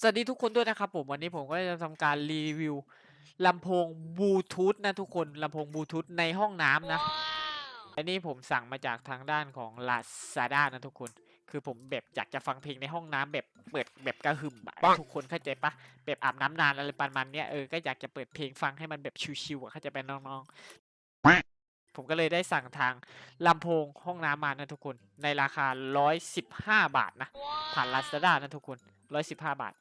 สวัสดีทุกคนด้วยนะครับผมวันนี้ผมก็จะทำการรีวิวลำโพงบลูทูธนะทุกคนลำโพงบลูทูธในห้องน้ำนะอันนี้ผมสั่งมาจากทางด้านของ Lazada นะทุกคน คือผมแบบอยากจะฟังเพลงในห้องน้ำแบบเปิดแบบกระหึ่มอะปังทุกคนเข้าใจปะแบบอาบน้ำนานอะไรประมาณเนี้ยเออก็อยากจะเปิดเพลงฟังให้มันแบบชิวๆอะเข้าใจไปน้องๆ ผมก็เลยได้สั่งทางลำโพงห้องน้ำมานะทุกคน ในราคา 115 บาทนะ ผ่าน Lazada นะทุกคน 115 บาท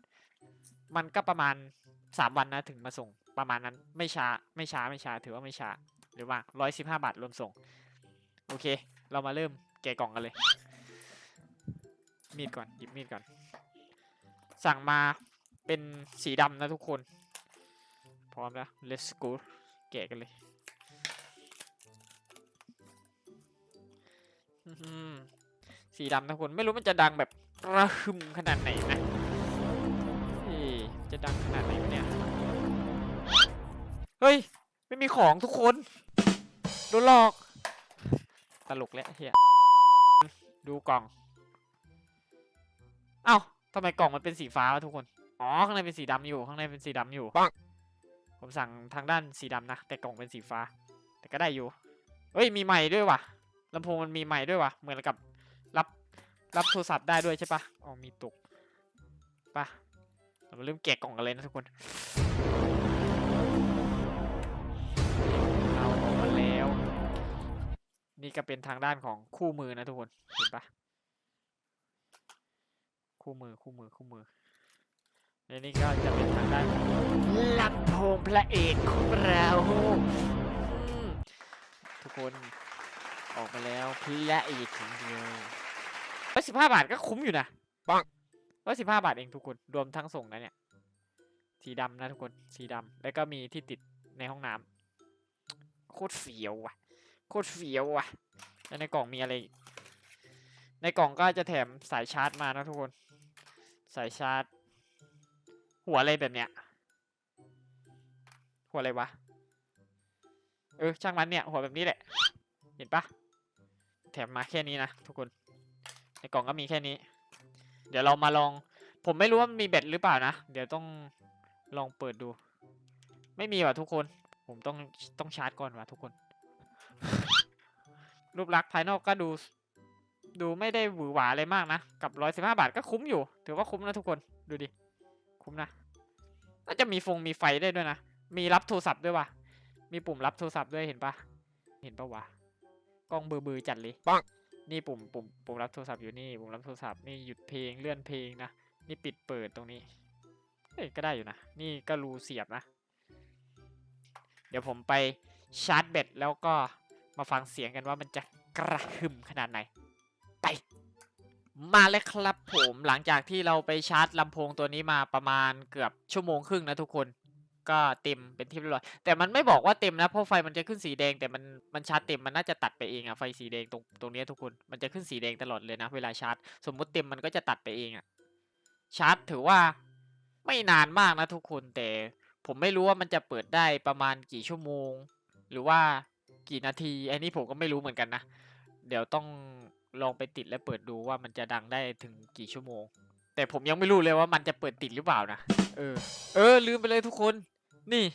มันก็ประมาณ3วันนะถึงมาส่งประมาณนั้นไม่ช้าไม่ช้าไม่ช้าถือว่าไม่ช้าหรือว่า115บห้าบาทรวมส่ง โอเค เรามาเริ่มแกะกล่องกันเลย มีดก่อนหยิบมีดก่อน สั่งมาเป็นสีดำนะทุกคน พร้อมแล้ว let's go แกะกันเลยสีดำนะคุณไม่รู้มันจะดังแบบระหึมขนาดไหนนะ จะดังขนาดไหนวะเนี่ย เฮ้ย ไม่มีของทุกคน โดนหลอก ตลกแล้วเฮียดูกล่อง เอ้าทำไมกล่องมันเป็นสีฟ้าวะทุกคน อ๋อ ข้างในเป็นสีดำอยู่ ข้างในเป็นสีดำอยู่ปังผมสั่งทางด้านสีดำนะ แต่กล่องเป็นสีฟ้า แต่ก็ได้อยู่ เฮ้ย มีใหม่ด้วยว่ะลำโพงมันมีใหม่ด้วยวะเหมือนกับรับรับโทรศัพท์ได้ด้วยใช่ปะอ๋อมีตุกปะ เรามาเริ่มแกะกล่องกันเลยนะทุกคน เอาออกมาแล้ว นี่ก็เป็นทางด้านของคู่มือนะทุกคน เห็นปะคู่มือคู่มือคู่มือและนี่ก็จะเป็นทางด้านของลำโพงพระเอกของเราทุกคนออกมาแล้วพระเอกของเราร้อยสิบห้าบาทก็คุ้มอยู่นะปัง ร้อยสิบห้าบาทเองทุกคน รวมทั้งส่งนะเนี่ย สีดำนะทุกคน สีดำแล้วก็มีที่ติดในห้องน้ำโคตรเฟี้ยวว่ะ โคตรเฟี้ยวว่ะ แล้วในกล่องมีอะไรอีกในกล่องก็จะแถมสายชาร์จมานะทุกคน สายชาร์จ หัวอะไรแบบเนี้ย หัวอะไรวะ เออช่างมันเนี่ย หัวแบบนี้แหละ เห็นปะแถมมาแค่นี้นะทุกคน ในกล่องก็มีแค่นี้ เดี๋ยวเรามาลอง ผมไม่รู้ว่ามันมีแบตหรือเปล่านะ เดี๋ยวต้องลองเปิดดู ไม่มีว่ะทุกคน ผมต้องต้องชาร์จก่อนว่ะทุกคน รูปลักษณ์ภายนอกก็ดู ดูไม่ได้หวือหวาอะไรมากนะ กับร้อยสิบห้าบาทก็คุ้มอยู่ ถือว่าคุ้มนะทุกคน ดูดิ คุ้มนะ น่าจะมีฟงมีไฟได้ด้วยนะ มีรับโทรศัพท์ด้วยว่ะ มีปุ่มรับโทรศัพท์ด้วยเห็นปะ เห็นปะวะ กล้องเบอร์เบอร์จัดเลยปัง นี่ปุ่มปุ่มปุ่มรับโทรศัพท์อยู่นี่ปุ่มรับโทรศัพท์นี่หยุดเพลงเลื่อนเพลงนะนี่ปิดเปิดตรงนี้เอ้ยก็ได้อยู่นะ นี่ก็รูเสียบนะ เดี๋ยวผมไปชาร์จแบตแล้วก็มาฟังเสียงกันว่ามันจะกระหึ่มขนาดไหน ไป มาเลยครับผมหลังจากที่เราไปชาร์จลำโพงตัวนี้มาประมาณเกือบชั่วโมงครึ่งนะทุกคน ก็เต็มเป็นที่เรียบร้อยแต่มันไม่บอกว่าเต็มนะเพราะไฟมันจะขึ้นสีแดงแต่มันมันชาร์จเต็มมันน่าจะตัดไปเองอะไฟสีแดงตรงตรงนี้ทุกคนมันจะขึ้นสีแดงตลอดเลยนะเวลาชาร์จ สมมุติเต็มมันก็จะตัดไปเองอะชาร์จถือว่าไม่นานมากนะทุกคนแต่ผมไม่รู้ว่ามันจะเปิดได้ประมาณกี่ชั่วโมง หรือว่ากี่นาทีอันนี้ผมก็ไม่รู้เหมือนกันนะ เดี๋ยวต้องลองไปติดและเปิดดูว่ามันจะดังได้ถึงกี่ชั่วโมง แต่ผมยังไม่รู้เลยว่ามันจะเปิดติดหรือเปล่านะ เออ เออ ลืมไปเลยทุกคน นี่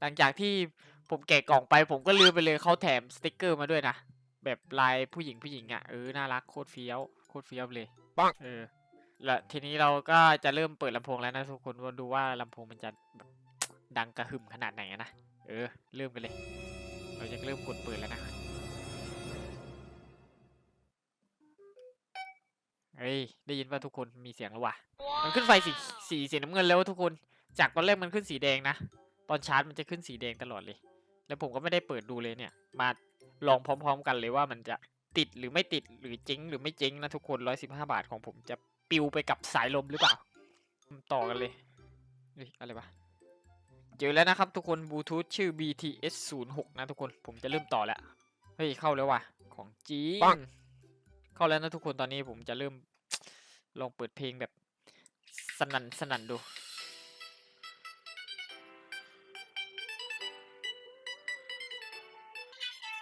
หลังจากที่ผมแกะกล่องไป ผมก็ลืมไปเลยเขาแถมสติกเกอร์มาด้วยนะ แบบลายผู้หญิงผู้หญิงอะเออน่ารักโคตรเฟี้ยวโคตรเฟี้ยวเลยปังเออแล้วทีนี้เราก็จะเริ่มเปิดลำโพงแล้วนะทุกคนว่าดูว่าลำโพงมันจะแบบดังกระหึ่มขนาดไหนอะนะเออ เริ่มกันเลย เราจะเริ่มกดเปิดแล้วนะเฮ้ยได้ยินว่าทุกคนมีเสียงแล้ววะมันขึ้นไฟสีสีสีน้ำเงินแล้วทุกคน จากตอนแรกมันขึ้นสีแดงนะ ตอนชาร์จมันจะขึ้นสีแดงตลอดเลย แล้วผมก็ไม่ได้เปิดดูเลยเนี่ย มาลองพร้อม ๆ กันเลยว่ามันจะติดหรือไม่ติดหรือเจ๊งหรือไม่เจ๊งนะทุกคนร้อยสิบห้าบาทของผมจะปิวไปกับสายลมหรือเปล่า ต่อกันเลยเฮ้ยอะไรวะเจอแล้วนะครับทุกคนบลูทูธชื่อ BTS 0 6นะทุกคนผมจะเริ่มต่อแล้ว เฮ้ย เข้าแล้วว่ะ ของจริงปังเข้าแล้วนะทุกคนตอนนี้ผมจะเริ่มลองเปิดเพลงแบบสนั่นสนั่นดู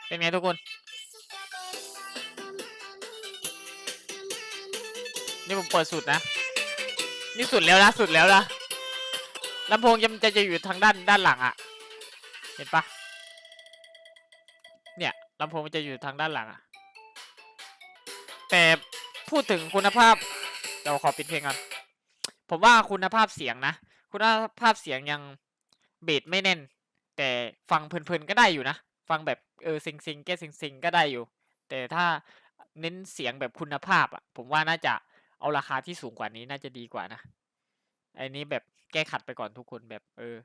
เป็นไงทุกคน นี่ผมเปิดสุดนะ นี่สุดแล้วนะสุดแล้วนะลำโพงจะจะจะอยู่ทางด้านด้านหลังอะเห็นปะเนี่ยลำโพงมันจะอยู่ทางด้านหลังอะแต่พูดถึงคุณภาพเดี๋ยวขอปิดเพลงก่อนผมว่าคุณภาพเสียงนะ คุณภาพเสียงยังเบสไม่แน่น แต่ฟังเพลินๆก็ได้อยู่นะ ฟังแบบเออซิงซิงแก้ซิงซิงก็ได้อยู่ แต่ถ้าเน้นเสียงแบบคุณภาพอะ ผมว่าน่าจะเอาราคาที่สูงกว่านี้น่าจะดีกว่านะไอ้นี้แบบแก้ขัดไปก่อนทุกคนแบบเออ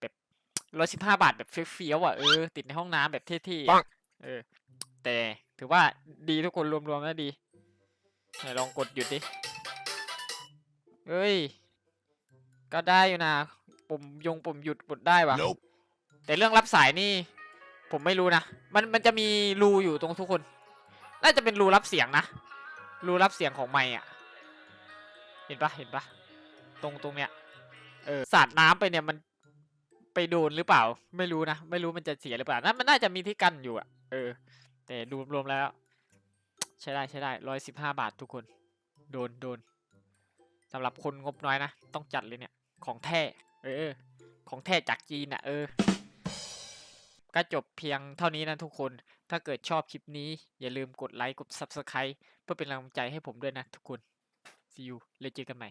แบบร้อยสิบห้าบาทแบบเฟี้ยวๆอะเออติดในห้องน้ำแบบเท่ๆปัอะงเออ แต่ถือว่าดีทุกคนรวมๆแล้วดีไหนลองกดหยุดดิเอ้ย ก็ได้อยู่นะปุ่มยงปุ่มหยุดกดได้วะ Nope. แต่เรื่องรับสายนี่ ผมไม่รู้นะ มันมันจะมีรูอยู่ตรงทุกคน น่าจะเป็นรูรับเสียงนะ รูรับเสียงของไมค์อะเห็นปะเห็นปะตรงตรงเนี้ย เออ สาดน้ำไปเนี่ยมันไปโดนหรือเปล่า ไม่รู้นะ ไม่รู้มันจะเสียหรือเปล่านั่นมันน่าจะมีที่กั้นอยู่อะเออ แต่รวมรวมแล้ว ใช้ได้ใช้ได้ร้อยสิบห้าบาททุกคน โดนโดนสำหรับคนงบน้อยนะ ต้องจัดเลยเนี่ย ของแท้ เออ ของแท้จากจีนอะเออ ก็จบเพียงเท่านี้นะทุกคน ถ้าเกิดชอบคลิปนี้ อย่าลืมกดไลค์ กด Subscribe เพื่อเป็นกำลังใจให้ผมด้วยนะทุกคน see you เลยเจอกันใหม่